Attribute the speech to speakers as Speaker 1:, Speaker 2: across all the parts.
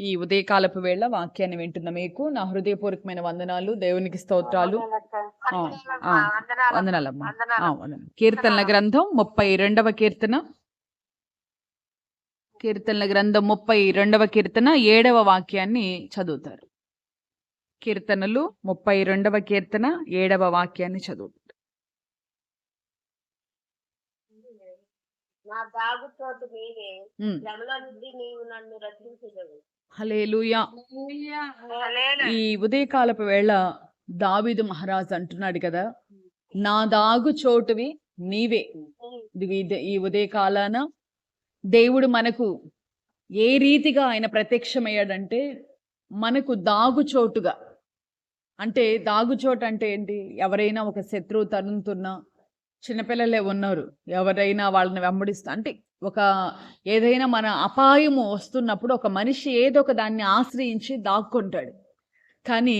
Speaker 1: ఈ ఉదయకాలపు వేళ వాక్యాన్ని వింటున్న మీకు నా హృదయపూర్వకమైన వందనాలు దేవునికి స్తోత్రాలు. వందనాలమ్మా. కీర్తనల గ్రంథం ముప్పై రెండవ కీర్తన. కీర్తనల గ్రంథం ముప్పై రెండవ కీర్తన ఏడవ వాక్యాన్ని చదువుతారు. కీర్తనలు ముప్పై రెండవ కీర్తన ఏడవ వాక్యాన్ని చదువుతారు.
Speaker 2: నా దాగు చోటు మీరే. శ్రమల నుండి నీవు నన్ను రక్షించదు
Speaker 1: హల్లెలూయా. ఈ ఉదయకాలపు వేళ దావీదు మహారాజ్ అంటున్నాడు కదా నా దాగు చోటువి నీవే. ఈ ఉదయకాలాన దేవుడు మనకు ఏ రీతిగా ఆయన ప్రత్యక్షమయ్యాడంటే మనకు దాగుచోటుగా అంటే దాగుచోటు అంటే ఏంటి? ఎవరైనా ఒక శత్రువు తరుముతున్నా చిన్నపిల్లలే ఉన్నారు. ఎవరైనా వాళ్ళని వెంబడిస్తూ అంటే ఒక ఏదైనా మన అపాయము వస్తున్నప్పుడు ఒక మనిషి ఏదో ఒక దాన్ని ఆశ్రయించి దాక్కుంటాడు. కానీ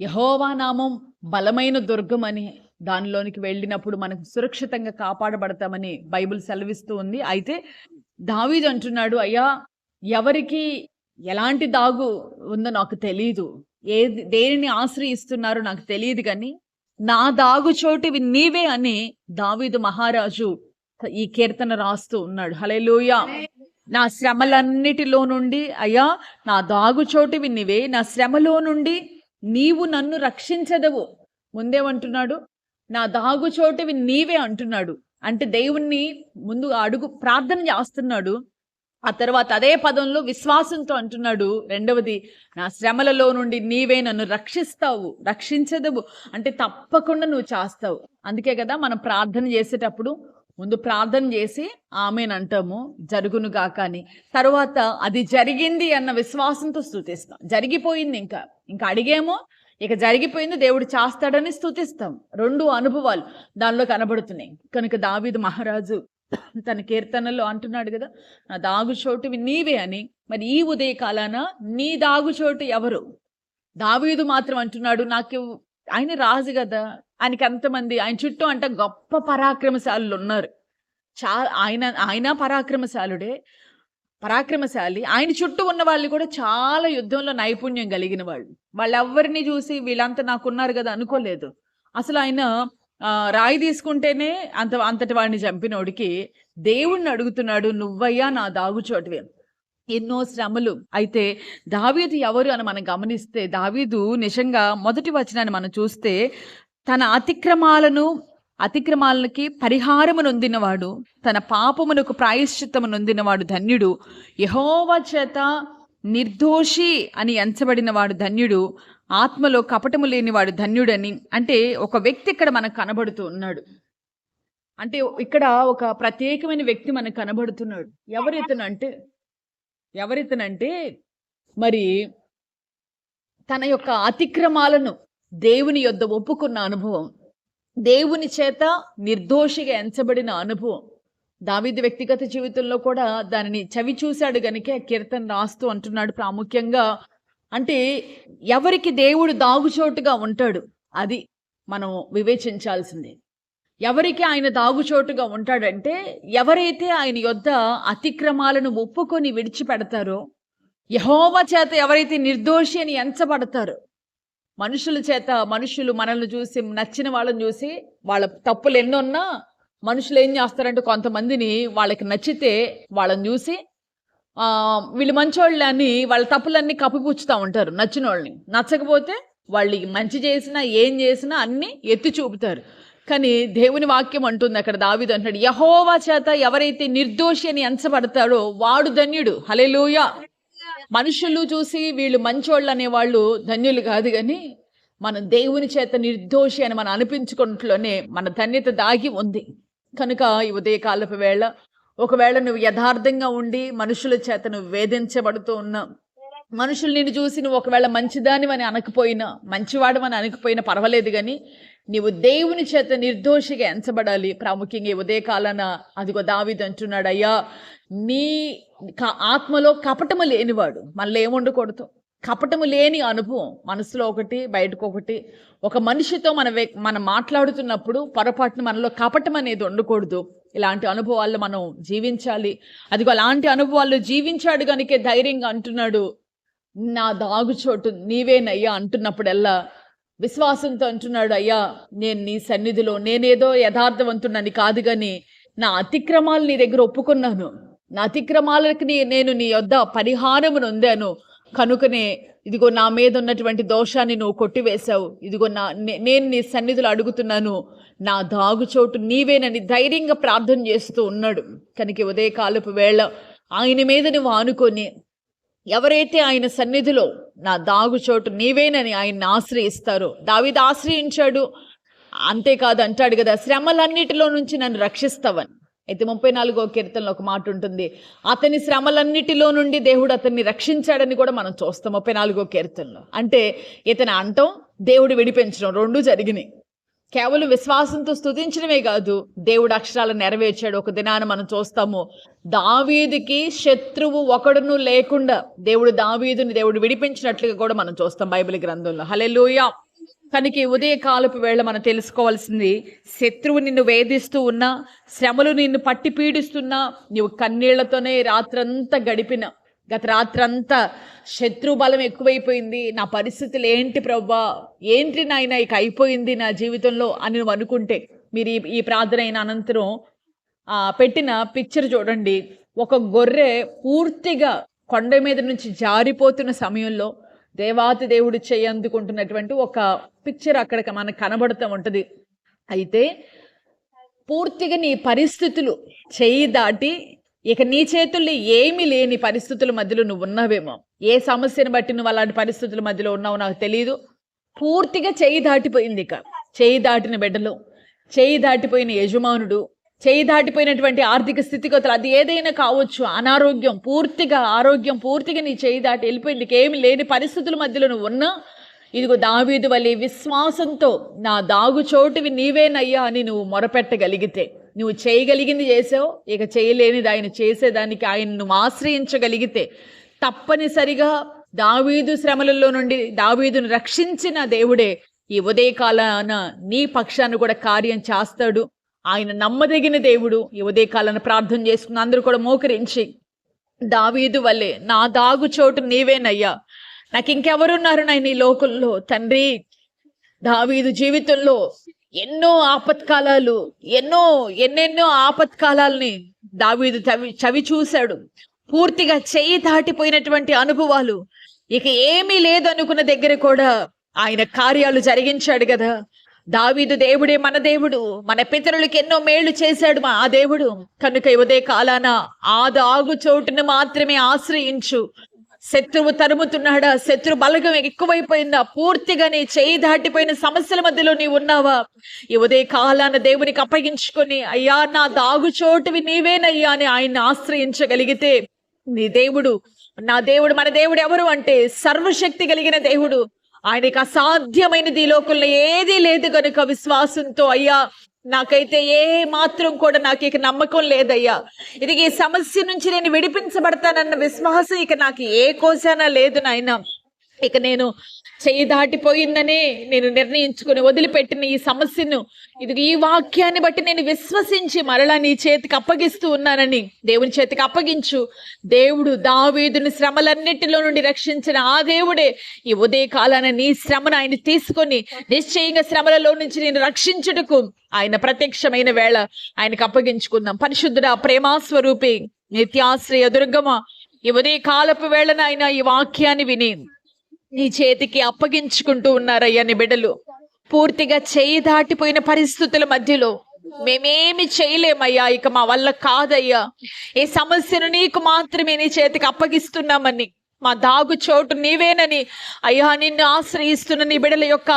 Speaker 1: యహోవా నామం బలమైన దుర్గం అని దానిలోనికి వెళ్ళినప్పుడు మనకు సురక్షితంగా కాపాడబడతామని బైబిల్ సెలవిస్తూ ఉంది. అయితే దావీద్ అంటున్నాడు అయ్యా ఎవరికి ఎలాంటి దాగు ఉందో నాకు తెలియదు ఏది దేనిని ఆశ్రయిస్తున్నారో నాకు తెలియదు కానీ నా దాగు చోటివి నీవే అని దావీదు మహారాజు ఈ కీర్తన రాస్తూ ఉన్నాడు. హలెలూయ నా శ్రమలన్నిటిలో నుండి అయ్యా నా దాగు చోటివి నీవే. నా శ్రమలో నుండి నీవు నన్ను రక్షించదవు. ముందేమంటున్నాడు? నా దాగు చోటివి నీవే అంటున్నాడు. అంటే దేవుణ్ణి ముందు అడుగు ప్రార్థన చేస్తున్నాడు. ఆ తర్వాత అదే పదంలో విశ్వాసంతో అంటున్నాడు. రెండవది నా శ్రమలలో నుండి నీవే నన్ను రక్షిస్తావు రక్షించదవు. అంటే తప్పకుండా నువ్వు చేస్తావు. అందుకే కదా మనం ప్రార్థన చేసేటప్పుడు ముందు ప్రార్థన చేసి ఆమెను అంటాము జరుగును గాక అని. తర్వాత అది జరిగింది అన్న విశ్వాసంతో స్థుతిస్తాం. జరిగిపోయింది ఇంకా. ఇంకా అడిగేమో ఇక జరిగిపోయింది దేవుడు చేస్తాడని స్థుతిస్తాం. రెండు అనుభవాలు దానిలో కనబడుతున్నాయి. కనుక దావీదు మహారాజు తన కీర్తనలో అంటున్నాడు కదా నా దాగుచోటువి నీవే అని. మరి ఈ ఉదయ కాలాన నీ దాగుచోటు ఎవరు? దావీదు మాత్రం అంటున్నాడు నాకు ఆయన రాజు కదా ఆయనకి ఎంతమంది? ఆయన చుట్టూ అంటే గొప్ప పరాక్రమశాలులు ఉన్నారు. చా ఆయన ఆయన పరాక్రమశాలుడే. పరాక్రమశాలి. ఆయన చుట్టూ ఉన్న వాళ్ళు కూడా చాలా యుద్ధంలో నైపుణ్యం కలిగిన వాళ్ళు. వాళ్ళెవ్వరిని చూసి వీళ్ళంతా నాకున్నారు కదా అనుకోలేదు. అసలు ఆయన రాయి తీసుకుంటేనే అంత అంతటి వాడిని చంపినోడికి దేవుణ్ణి అడుగుతున్నాడు నువ్వయ్యా నా దాగుచోటివే ఎన్నో శ్రమలు. అయితే దావీదు ఎవరు అని మనం గమనిస్తే దావీదు నిజంగా మొదటి వచనాన్ని మనం చూస్తే తన అతిక్రమాలను అతిక్రమాలకి పరిహారము నొందినవాడు తన పాపమునకు ప్రాయశ్చిత్తము నొందినవాడు ధన్యుడు. యహోవ చేత నిర్దోషి అని ఎంచబడిన వాడు ధన్యుడు. ఆత్మలో కపటము లేనివాడు ధన్యుడని అంటే ఒక వ్యక్తి ఇక్కడ మనకు కనబడుతూ ఉన్నాడు. అంటే ఇక్కడ ఒక ప్రత్యేకమైన వ్యక్తి మనకు కనబడుతున్నాడు. ఎవరితనంటే ఎవరితనంటే మరి తన యొక్క అతిక్రమాలను దేవుని యొద్ద ఒప్పుకున్న అనుభవం. దేవుని చేత నిర్దోషిగా ఎంచబడిన అనుభవం. దావీదు వ్యక్తిగత జీవితంలో కూడా దానిని చవి చూశాడు గనుక కీర్తన రాస్తూ అంటున్నాడు ప్రాముఖ్యంగా. అంటే ఎవరికి దేవుడు దాగుచోటుగా ఉంటాడు అది మనం వివేచించాల్సిందే. ఎవరికి ఆయన దాగుచోటుగా ఉంటాడంటే ఎవరైతే ఆయన యొద్ద అతిక్రమాలను ఒప్పుకొని విడిచిపెడతారో యహోవ చేత ఎవరైతే నిర్దోషి అని ఎంచబడతారో మనుషుల చేత మనుషులు మనల్ని చూసి నచ్చిన వాళ్ళని చూసి వాళ్ళ తప్పులు ఎన్నున్నా మనుషులు ఏం చేస్తారంటే కొంతమందిని వాళ్ళకి నచ్చితే వాళ్ళని చూసి వీళ్ళు మంచోళ్ళు అని వాళ్ళ తప్పులన్నీ కప్పిపుచ్చుతూ ఉంటారు నచ్చిన వాళ్ళని నచ్చకపోతే వాళ్ళకి మంచి చేసినా ఏం చేసినా అన్నీ ఎత్తి చూపుతారు. కానీ దేవుని వాక్యం అంటుంది అక్కడ దావిదు అంటాడు యహోవా చేత ఎవరైతే నిర్దోషి అని ఎంచబడతాడో వాడు ధన్యుడు. హలెలూయా మనుషులు చూసి వీళ్ళు మంచోళ్ళు అనేవాళ్ళు ధన్యులు కాదు కానీ మనం దేవుని చేత నిర్దోషి అని మనం అనిపించుకున్నట్లోనే మన ధన్యత దాగి ఉంది. కనుక ఈ ఉదయకాలపు వేళ ఒకవేళ నువ్వు యథార్థంగా ఉండి మనుషుల చేత నువ్వు వేధించబడుతూ ఉన్నా మనుషులు నిన్ను చూసి నువ్వు ఒకవేళ మంచిదానివని అనకపోయినా మంచివాడమని అనకపోయినా పర్వాలేదు కానీ నీవు దేవుని చేత నిర్దోషిగా ఎంచబడాలి. ప్రాముఖ్యంగా ఉదయ ఉదయకాలాన అదిగో దావిది అంటున్నాడు అయ్యా నీ ఆత్మలో కపటము లేనివాడు. మనలో ఏముండకూడదు కపటము లేని అనుభవం మనసులో ఒకటి బయటకు ఒకటి. ఒక మనిషితో మన మనం మాట్లాడుతున్నప్పుడు పొరపాటున మనలో కపటం అనేది ఉండకూడదు ఇలాంటి అనుభవాల్లో మనం జీవించాలి. అదిగో అలాంటి అనుభవాల్లో జీవించాడు కనుకే ధైర్యంగా అంటున్నాడు నా దాగుచోటు నీవేనయ్యా అంటున్నప్పుడల్లా విశ్వాసంతో అంటున్నాడు అయ్యా నేను నీ సన్నిధిలో నేనేదో యథార్థవంతుడని కాదు కానీ నా అతిక్రమాలు నీ దగ్గర ఒప్పుకున్నాను. నా అతిక్రమాలకి నీ నేను నీ యొద్ద పరిహారము నొందాను కనుకనే ఇదిగో నా మీద ఉన్నటువంటి దోషాన్ని నువ్వు కొట్టివేశావు. ఇదిగో నా నే- నేను నీ సన్నిధిలో అడుగుతున్నాను. నా దాగుచోటు నీవేనని ధైర్యంగా ప్రార్థన చేస్తూ ఉన్నాడు. కనుక ఉదయ కాలపు వేళ ఆయన మీద నువ్వు ఆనుకొని ఎవరైతే ఆయన సన్నిధిలో నా దాగుచోటు నీవేనని ఆయన్ని ఆశ్రయిస్తారు. దావిది ఆశ్రయించాడు. అంతేకాదు అంటాడు కదా శ్రమలన్నిటిలో నుంచి నన్ను రక్షిస్తావని. అయితే ముప్పై నాలుగో కీర్తనలో ఒక మాట ఉంటుంది అతని శ్రమలన్నిటిలో నుండి దేవుడు అతన్ని రక్షించాడని కూడా మనం చూస్తాం ముప్పై నాలుగో కీర్తనలో. అంటే ఇతను అంటం దేవుడు విడిపించడం రెండు జరిగినాయి. కేవలం విశ్వాసంతో స్థుతించడమే కాదు దేవుడు అక్షరాలను నెరవేర్చాడు. ఒక దినాన మనం చూస్తాము దావీదుకి శత్రువు ఒకడును లేకుండా దేవుడు దావీదుని దేవుడు విడిపించినట్లుగా కూడా మనం చూస్తాం బైబిల్ గ్రంథంలో. హలెలుయా కనుక ఉదయ కాలపు వేళ మనం తెలుసుకోవాల్సింది శత్రువు నిన్ను వేధిస్తూ ఉన్నా శ్రమలు నిన్ను పట్టి పీడిస్తున్నా నీవు కన్నీళ్ళతోనే రాత్రంతా గడిపిన గత రాత్రంతా శత్రు బలం ఎక్కువైపోయింది. నా పరిస్థితులు ఏంటి ప్రవ్వా? ఏంటి నాయన ఇక అయిపోయింది నా జీవితంలో అని నువ్వు అనుకుంటే మీరు ఈ ఈ ప్రార్థన అయిన అనంతరం పెట్టిన పిక్చర్ చూడండి. ఒక గొర్రె పూర్తిగా కొండ మీద నుంచి జారిపోతున్న సమయంలో దేవాతి దేవుడు చేయి అందుకుంటున్నటువంటి ఒక పిక్చర్ అక్కడ మనకు కనబడుతూ ఉంటుంది. అయితే పూర్తిగా నీ పరిస్థితులు చేయి దాటి ఇక నీ చేతుల్లో ఏమీ లేని పరిస్థితుల మధ్యలో నువ్వు ఉన్నావేమో. ఏ సమస్యను బట్టి నువ్వు అలాంటి పరిస్థితుల మధ్యలో ఉన్నావో నాకు తెలియదు పూర్తిగా చేయి దాటిపోయింది ఇక. చేయి దాటిన బిడ్డలు చేయి దాటిపోయిన యజమానుడు చేయి దాటిపోయినటువంటి ఆర్థిక స్థితిగతులు అది ఏదైనా కావచ్చు అనారోగ్యం పూర్తిగా ఆరోగ్యం పూర్తిగా నీ చేయి దాటి వెళ్ళిపోయింది. ఏమి లేని పరిస్థితుల మధ్యలో నువ్వు ఉన్నా ఇదిగో దావీదు వలె విశ్వాసంతో నా దాగు చోటువి నీవేనయ్యా అని నువ్వు మొరపెట్టగలిగితే. నువ్వు చేయగలిగింది చేసావు ఇక చేయలేనిది ఆయన చేసేదానికి ఆయన్ను ఆశ్రయించగలిగితే తప్పనిసరిగా దావీదు శ్రమలలో నుండి దావీదును రక్షించిన దేవుడే ఈ ఉదయకాలాన నీ పక్షాన్ని కూడా కార్యం చేస్తాడు. ఆయన నమ్మదగిన దేవుడు. ఈ ఉదయకాలాన ప్రార్థన చేసుకున్న అందరూ కూడా మోకరించి దావీదు వల్లే నా దాగు చోటు నీవేనయ్యా. నాకు ఇంకెవరున్నారు నాయన ఈ లోకంలో? తండ్రి దావీదు జీవితంలో ఎన్నో ఆపత్కాలాలు ఎన్నో ఎన్నెన్నో ఆపత్కాలాల్ని దావీదు చవి చవి చూశాడు. పూర్తిగా చెయ్యి దాటిపోయినటువంటి అనుభవాలు. ఇక ఏమీ లేదు అనుకున్న దగ్గర కూడా ఆయన కార్యాలు జరిగించాడు కదా. దావీదు దేవుడే మన దేవుడు మన పితరులకి ఎన్నో మేళ్ళు చేశాడు మా ఆ దేవుడు. కనుక ఇవదే కాలాన ఆ దాగు చోటును మాత్రమే ఆశ్రయించు. శత్రువు తరుముతున్నాడా? శత్రు బలగం ఎక్కువైపోయిందా? పూర్తిగా నీ చేయి దాటిపోయిన సమస్యల మధ్యలో నీ ఉన్నావా? ఈ ఉదయ కాలాన దేవునికి అప్పగించుకొని అయ్యా నా దాగు చోటువి నీవేనయ్యా అని ఆయన్ని ఆశ్రయించగలిగితే నీ దేవుడు నా దేవుడు మన దేవుడు ఎవరు అంటే సర్వశక్తి కలిగిన దేవుడు. ఆయనకి అసాధ్యమైనది ఈ లోకంలో ఏదీ లేదు కనుక విశ్వాసంతో అయ్యా నాకైతే ఏ మాత్రం కూడా నాకు ఇక నమ్మకం లేదయ్యా. ఇది ఈ సమస్య నుంచి నేను విడిపించబడతానన్న విశ్వాసం ఇక నాకు ఏ కోశానా లేదు నాయన. ఇక నేను చేయి దాటిపోయిందనే నేను నిర్ణయించుకుని వదిలిపెట్టిన ఈ సమస్యను ఇది ఈ వాక్యాన్ని బట్టి నేను విశ్వసించి మరలా నీ చేతికి అప్పగిస్తూ ఉన్నానని దేవుని చేతికి అప్పగించు. దేవుడు దావీదుని శ్రమలన్నిటిలో నుండి రక్షించిన ఆ దేవుడే ఈ ఉదయ కాలాన నీ శ్రమను ఆయన తీసుకొని నిశ్చయంగా శ్రమలలో నుంచి నేను రక్షించుటకు ఆయన ప్రత్యక్షమైన వేళ ఆయనకు అప్పగించుకుందాం. పరిశుద్ధుడా ప్రేమాస్వరూపి నిత్యాశ్రయ దుర్గమ ఈ ఉదయ కాలపు వేళన ఆయన ఈ వాక్యాన్ని విని నీ చేతికి అప్పగించుకుంటూ ఉన్నారయ్యా నీ బిడ్డలు. పూర్తిగా చేయి దాటిపోయిన పరిస్థితుల మధ్యలో మేమేమి చేయలేమయ్యా ఇక మా వల్ల కాదయ్యా. ఈ సమస్యను నీకు మాత్రమే నీ చేతికి అప్పగిస్తున్నామని మా దాగు చోటు నీవేనని అయ్యా నిన్ను ఆశ్రయిస్తున్న నీ బిడల యొక్క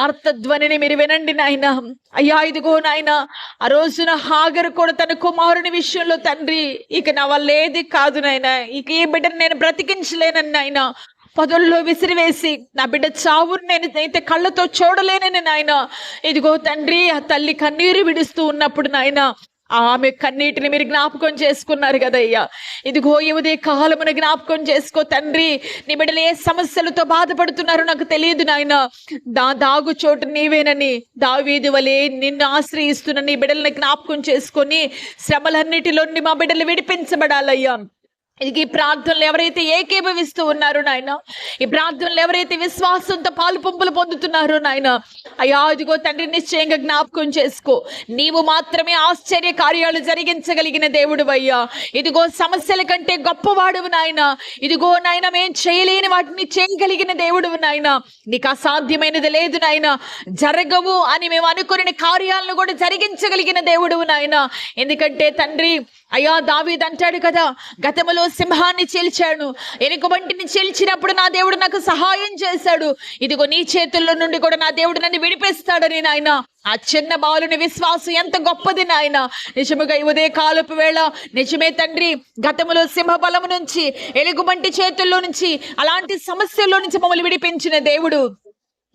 Speaker 1: ఆర్తధ్వనిని మీరు వినండి నాయన. అయ్యా ఇదిగో నాయన ఆ రోజున హాగరు కూడా తన కుమారుని విషయంలో తండ్రి ఇక నా వల్ల ఏది కాదు నాయన. ఇక ఈ బిడ్డను నేను బ్రతికించలేనని నాయన. పొదల్లో విసిరివేసి నా బిడ్డ చావును నేను అయితే కళ్ళతో చూడలేనని నాయన. ఇదిగో తండ్రి ఆ తల్లి కన్నీరు విడుస్తూ ఉన్నప్పుడు నాయన ఆమె కన్నీటిని మీరు జ్ఞాపకం చేసుకున్నారు కదయ్యా. ఇదిగో ఈ ఉదయ కాలమున జ్ఞాపకం చేసుకో తండ్రి. నీ బిడ్డలు ఏ సమస్యలతో బాధపడుతున్నారో నాకు తెలియదు నాయన. దా దాగు చోటు నీవేనని దావీది వలె నిన్ను ఆశ్రయిస్తున్న నీ బిడ్డలను జ్ఞాపకం చేసుకొని శ్రమలన్నిటిలో మా బిడ్డలు విడిపించబడాలయ్యా. ఇది ఈ ప్రార్థనలు ఎవరైతే ఏకీభవిస్తూ ఉన్నారో నాయన ఈ ప్రార్థనలు ఎవరైతే విశ్వాసంతో పాలు పంపులు పొందుతున్నారో నాయన అయ్యా ఇదిగో తండ్రి నిశ్చయంగా జ్ఞాపకం చేసుకో. నీవు మాత్రమే ఆశ్చర్య కార్యాలు జరిగించగలిగిన దేవుడు అయ్యా ఇదిగో సమస్యల కంటే గొప్పవాడువు నాయన. ఇదిగో నాయన మేం చేయలేని వాటిని చేయగలిగిన దేవుడు నాయన. నీకు అసాధ్యమైనది లేదు నాయన. జరగవు అని మేము అనుకునే కార్యాలను కూడా జరిగించగలిగిన దేవుడు నాయన. ఎందుకంటే తండ్రి అయ్యా దావీద్ అంటాడు కదా గతములో సింహాన్ని చీల్చాను. ఎనుకబంటిని చీల్చినప్పుడు నా దేవుడు నాకు సహాయం చేశాడు. ఇదిగో నీ చేతుల్లో నుండి కూడా నా దేవుడు నన్ను విడిపిస్తాడని నాయన. ఆ చిన్న బాలుని విశ్వాసం ఎంత గొప్పది నాయన. నిజముగా ఉదయ కాలపు వేళ నిజమే తండ్రి గతములో సింహ బలము నుంచి ఎలుగుబంటి చేతుల్లో నుంచి అలాంటి సమస్యల్లో నుంచి మమ్మల్ని విడిపించిన దేవుడు.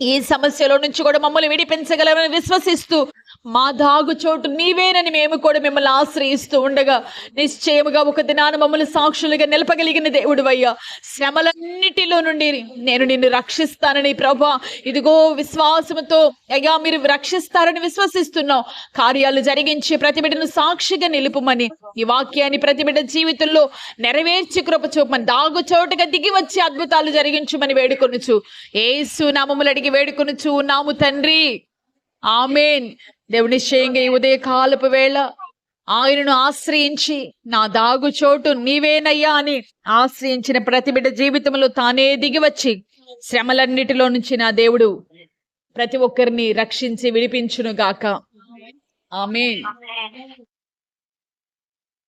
Speaker 1: ఈ సమస్యలో నుంచి కూడా మమ్మల్ని విడిపించగలమని విశ్వసిస్తూ మా దాగు చోటు నీవేనని మేము కూడా మిమ్మల్ని ఆశ్రయిస్తూ ఉండగా నిశ్చయముగా ఒక దినాన మమ్మల్ని సాక్షులుగా నిలపగలిగిన దేవుడు అయ్యా. శ్రమలన్నిటిలో నుండి నేను నిన్ను రక్షిస్తానని ప్రభా ఇదిగో విశ్వాసముతో అయ్యా మీరు రక్షిస్తారని విశ్వసిస్తున్నాం కార్యాలు జరిగించి ప్రతిబిడ్డను సాక్షిగా నిలుపుమని ఈ వాక్యాన్ని ప్రతిబిడ్డ జీవితంలో నెరవేర్చి కృప చూపమని దాగు చోటుగా దిగి వచ్చి అద్భుతాలు జరిగించుమని వేడుకొనుచు. ఏసు నామములు అడిగి వేడుకొనుచు నాము తండ్రి. ఆమెన్. దేవుని నిశ్చయంగా ఈ ఉదయ కాలపు వేళ ఆయనను ఆశ్రయించి నా దాగు చోటు నీవేనయ్యా అని ఆశ్రయించిన ప్రతి బిడ్డ జీవితంలో తానే దిగి వచ్చి శ్రమలన్నిటిలో నుంచి నా దేవుడు ప్రతి ఒక్కరిని రక్షించి విడిపించును గాక ఆమె